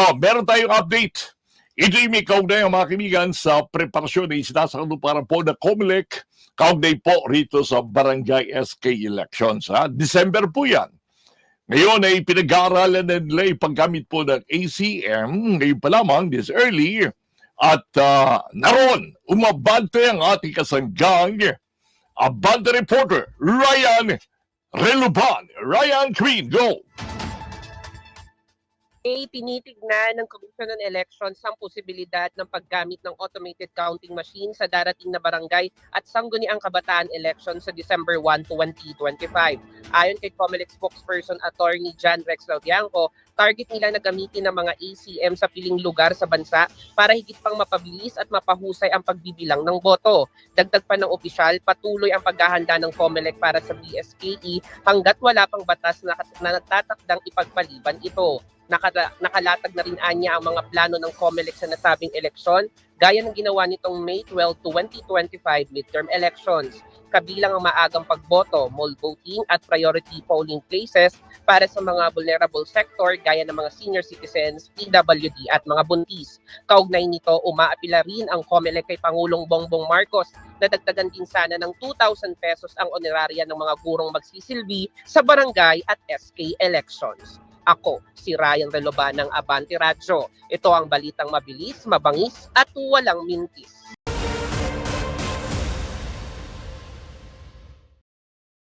Oh, meron tayong update. Ito'y may kaugnay mga kaibigan sa preparasyon na isinasakalo para po na COMELEC kaugnay po rito sa Barangay SK elections. Ha? December po yan. Ngayon ay pinag-aaralan na nila yung paggamit po ng ACM ngayon pa lamang this early at uh, naroon umabante ang ating kasanggang abante reporter Ryan Reluban. Ryan Queen, go! Ay tinitignan ng Commission on Elections ang posibilidad ng paggamit ng automated counting machine sa darating na barangay at sangguniang kabataan election sa December 1, 2025. Ayon kay COMELEC spokesperson Attorney John Rex Laudianco, target nila na gamitin ng mga ACM sa piling lugar sa bansa para higit pang mapabilis at mapahusay ang pagbibilang ng boto. Dagdag pa ng opisyal, patuloy ang paghahanda ng COMELEC para sa BSKE hanggat wala pang batas na, na nagtatakdang ipagpaliban ito nakata- nakalatag na rin anya ang mga plano ng COMELEC sa nasabing eleksyon gaya ng ginawa nitong May 12, 2025 midterm elections. Kabilang ang maagang pagboto, mall voting at priority polling places para sa mga vulnerable sector gaya ng mga senior citizens, PWD at mga buntis. Kaugnay nito, umaapila rin ang COMELEC kay Pangulong Bongbong Marcos na dagdagan din sana ng 2,000 pesos ang honoraria ng mga gurong magsisilbi sa barangay at SK elections. Ako, si Ryan Reloban ng Abante Radyo. Ito ang balitang mabilis, mabangis at walang mintis.